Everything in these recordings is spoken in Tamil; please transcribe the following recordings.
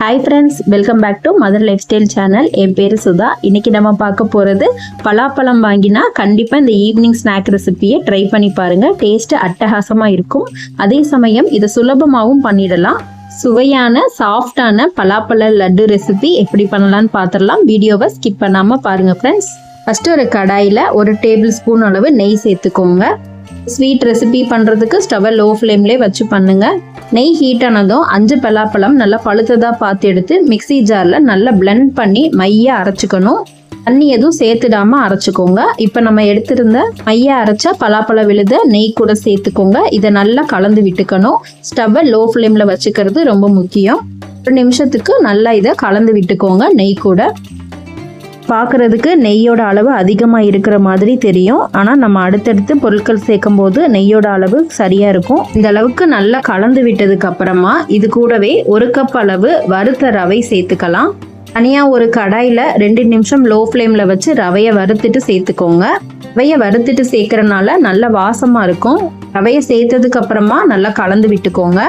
Hi friends welcome back to mother lifestyle channel என் பேர் சுதா. இன்றைக்கி நம்ம பார்க்க போகிறது பலாப்பழம் வாங்கினா கண்டிப்பாக இந்த ஈவினிங் ஸ்நாக் ரெசிபியை ட்ரை பண்ணி பாருங்கள் டேஸ்ட்டு அட்டகாசமாக இருக்கும். அதே சமயம் இதை சுலபமாகவும் பண்ணிடலாம். சுவையான சாஃப்டான பலாப்பழ லட்டு ரெசிபி எப்படி பண்ணலான்னு பார்த்துடலாம். வீடியோவை ஸ்கிப் பண்ணாமல் பாருங்கள் ஃப்ரெண்ட்ஸ் ஃபஸ்ட்டு ஒரு கடாயில் ஒரு டேபிள் ஸ்பூன் அளவு நெய் சேர்த்துக்கோங்க. ஸ்வீட் ரெசிபி பண்ணுறதுக்கு ஸ்டவ்வை லோ ஃப்ளேம்லேயே வச்சு பண்ணுங்கள் நெய் ஹீட் ஆனதும் அஞ்சு பலாப்பழம் நல்லா பழுத்ததாக பார்த்து எடுத்து மிக்ஸி ஜாரில் நல்லா பிளெண்ட் பண்ணி மையை அரைச்சிக்கணும். தண்ணி எதுவும் சேர்த்துடாம அரைச்சிக்கோங்க. இப்போ நம்ம எடுத்திருந்த மைய அரைச்ச பலாப்பழ விழுத நெய் கூட சேர்த்துக்கோங்க. இதை நல்லா கலந்து விட்டுக்கணும். ஸ்டவ்வை லோ ஃப்ளேமில் வச்சுக்கிறது ரொம்ப முக்கியம். ஒரு நிமிஷத்துக்கு நல்லா இதை கலந்து விட்டுக்கோங்க நெய் கூட. பார்க்குறதுக்கு நெய்யோட அளவு அதிகமாக இருக்கிற மாதிரி தெரியும். ஆனால் நம்ம அடுத்தடுத்து பொருட்கள் சேர்க்கும் போது நெய்யோட அளவு சரியாக இருக்கும். இந்த அளவுக்கு நல்லா கலந்து விட்டதுக்கு அப்புறமா இது கூடவே ஒரு கப் அளவு வறுத்த ரவை சேர்த்துக்கலாம். தனியாக ஒரு கடாயில் ரெண்டு நிமிஷம் லோ ஃப்ளேமில் வச்சு ரவையை வறுத்துட்டு சேர்த்துக்கோங்க. ரவையை வறுத்துட்டு சேர்க்கறனால நல்ல வாசமாக இருக்கும். ரவையை சேர்த்ததுக்கு அப்புறமா நல்லா கலந்து விட்டுக்கோங்க.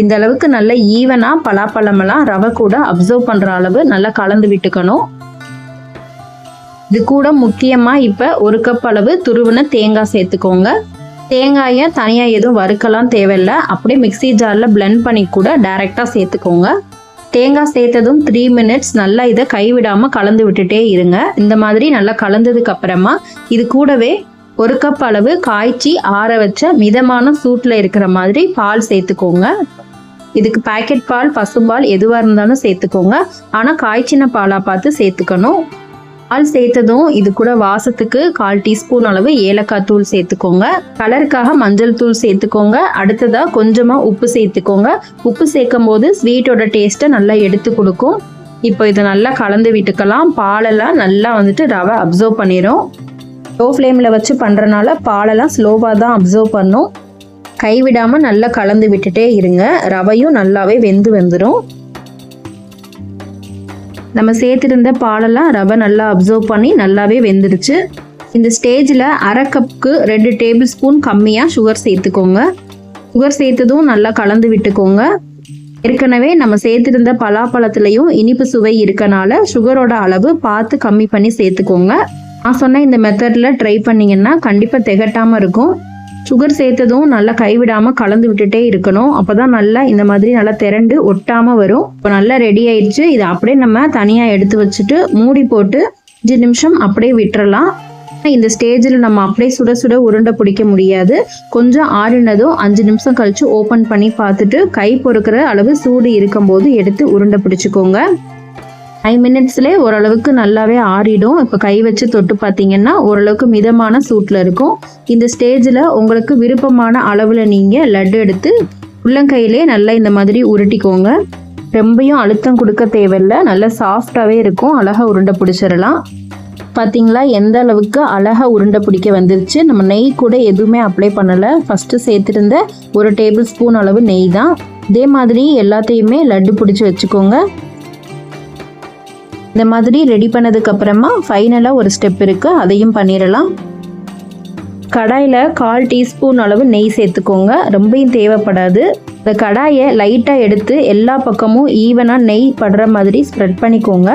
இந்த அளவுக்கு நல்ல ஈவனா பலாப்பழமெல்லாம் ரவை கூட அப்சர்வ் பண்ற அளவு நல்லா கலந்து விட்டுக்கணும். இது கூட முக்கியமாக இப்போ ஒரு கப் அளவு துருவின தேங்காய் சேர்த்துக்கோங்க. தேங்காயை தனியாக எதுவும் வறுக்கலாம் தேவையில்ல. அப்படியே மிக்ஸி ஜாரில் பிளெண்ட் பண்ணி கூட டைரெக்டாக சேர்த்துக்கோங்க. தேங்காய் சேர்த்ததும் த்ரீ மினிட்ஸ் நல்லா இதை கைவிடாமல் கலந்து விட்டுட்டே இருங்க. இந்த மாதிரி நல்லா கலந்ததுக்கு அப்புறமா இது கூடவே ஒரு கப் அளவு காய்ச்சி ஆற வச்ச மிதமான சூட்டில் இருக்கிற மாதிரி பால் சேர்த்துக்கோங்க. இதுக்கு பாக்கெட் பால் பசும்பால் எதுவாக இருந்தாலும் சேர்த்துக்கோங்க. ஆனால் காய்ச்சின பாலாக பார்த்து சேர்த்துக்கணும். பால் சேர்த்ததும் இது கூட வாசத்துக்கு கால் டீஸ்பூன் அளவு ஏலக்காய் தூள் சேர்த்துக்கோங்க. கலருக்காக மஞ்சள் தூள் சேர்த்துக்கோங்க. அடுத்ததாக கொஞ்சமாக உப்பு சேர்த்துக்கோங்க. உப்பு சேர்க்கும் போது ஸ்வீட்டோட டேஸ்ட்டை நல்லா எடுத்து கொடுக்கும். இப்போ இதை நல்லா கலந்து விட்டுக்கலாம். பாலெல்லாம் நல்லா வந்துட்டு ரவை அப்சர்வ் பண்ணிடும் லோ ஃப்ளேமில் வச்சு பண்ணுறனால பாலெல்லாம் ஸ்லோவாக தான் அப்சர்வ் பண்ணும். கைவிடாமல் நல்லா கலந்து விட்டுட்டே இருங்க. ரவையும் நல்லாவே வெந்து வந்துடும் நம்ம சேர்த்துருந்த பாலெல்லாம் ரவை நல்லா அப்சர்வ் பண்ணி நல்லாவே வெந்துருச்சு இந்த ஸ்டேஜில் அரை கப்புக்கு ரெண்டு டேபிள் ஸ்பூன் கம்மியாக சுகர் சேர்த்துக்கோங்க. சுகர் சேர்த்ததும் நல்லா கலந்து விட்டுக்கோங்க. ஏற்கனவே நம்ம சேர்த்துருந்த பலாப்பழத்துலேயும் இனிப்பு சுவை இருக்கனால சுகரோட அளவு பார்த்து கம்மி பண்ணி சேர்த்துக்கோங்க. நான் சொன்ன இந்த மெத்தடில் ட்ரை பண்ணிங்கன்னா கண்டிப்பாக திகட்டாமல் இருக்கும். சுகர் சேர்த்ததும் நல்லா கைவிடாமல் கலந்து விட்டுட்டே இருக்கணும். அப்போ தான் நல்லா இந்த மாதிரி நல்லா திரண்டு ஒட்டாமல் வரும். இப்போ நல்லா ரெடி ஆயிடுச்சு. இதை அப்படியே நம்ம தனியாக எடுத்து வச்சுட்டு மூடி போட்டு அஞ்சு நிமிஷம் அப்படியே விட்டுறலாம். இந்த ஸ்டேஜில் நம்ம அப்படியே சுட சுட உருண்டை பிடிக்க முடியாது. கொஞ்சம் ஆறினதும் அஞ்சு நிமிஷம் கழித்து ஓப்பன் பண்ணி பார்த்துட்டு கை பொறுக்கிற அளவு சூடு இருக்கும்போது எடுத்து உருண்டை பிடிச்சிக்கோங்க. ஃபைவ் மினிட்ஸ்லேயே ஓரளவுக்கு நல்லாவே ஆறிடும். இப்போ கை வச்சு தொட்டு பார்த்தீங்கன்னா ஓரளவுக்கு மிதமான சூட்டில் இருக்கும். இந்த ஸ்டேஜில் உங்களுக்கு விருப்பமான அளவில் நீங்கள் லட்டு எடுத்து உள்ளங்கையிலே நல்லா இந்த மாதிரி உருட்டிக்கோங்க. ரொம்பையும் அழுத்தம் கொடுக்க தேவையில்லை. நல்லா சாஃப்டாகவே இருக்கும். அழகாக உருண்டை பிடிச்சிடலாம். பார்த்தீங்களா? எந்த அளவுக்கு அழகாக உருண்டை பிடிக்க வந்துருச்சு. நம்ம நெய் கூட எதுவுமே அப்ளை பண்ணலை. ஃபஸ்ட்டு சேர்த்துருந்த ஒரு டேபிள் ஸ்பூன் அளவு நெய் தான். இதே மாதிரி எல்லாத்தையுமே லட்டு பிடிச்சி வச்சுக்கோங்க. இந்த மாதிரி ரெடி பண்ணதுக்கு அப்புறமா ஃபைனலாக ஒரு ஸ்டெப் இருக்குது அதையும் பண்ணிடலாம். கடாயில் கால் டீஸ்பூன் அளவு நெய் சேர்த்துக்கோங்க. ரொம்பையும் தேவைப்படாது. இந்த கடாயை லைட்டாக எடுத்து எல்லா பக்கமும் ஈவனாக நெய் படுற மாதிரி ஸ்ப்ரெட் பண்ணிக்கோங்க.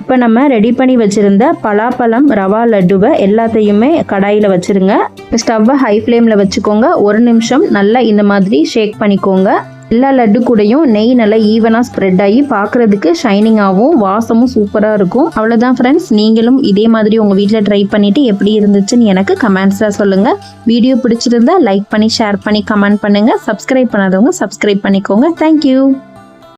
இப்போ நம்ம ரெடி பண்ணி வச்சுருந்த பலாப்பழம் ரவா லட்டுவை எல்லாத்தையுமே கடாயில் வச்சுருங்க. ஸ்டவ்வை ஹை ஃப்ளேமில் வச்சுக்கோங்க. ஒரு நிமிஷம் நல்லா இந்த மாதிரி ஷேக் பண்ணிக்கோங்க. எல்லா லட்டு கூடயும் நெய் நல்லா ஈவனாக ஸ்ப்ரெட் ஆகி பார்க்குறதுக்கு ஷைனிங்காகவும் வாசமும் சூப்பராக இருக்கும். அவ்வளோதான் ஃப்ரெண்ட்ஸ் நீங்களும் இதே மாதிரி உங்கள் வீட்டில் ட்ரை பண்ணிவிட்டு எப்படி இருந்துச்சுன்னு எனக்கு கமெண்ட்ஸில் சொல்லுங்கள் வீடியோ பிடிச்சிருந்தா லைக் பண்ணி ஷேர் பண்ணி கமெண்ட் பண்ணுங்கள் சப்ஸ்கிரைப் பண்ணாதவங்க சப்ஸ்கிரைப் பண்ணிக்கோங்க. தேங்க்யூ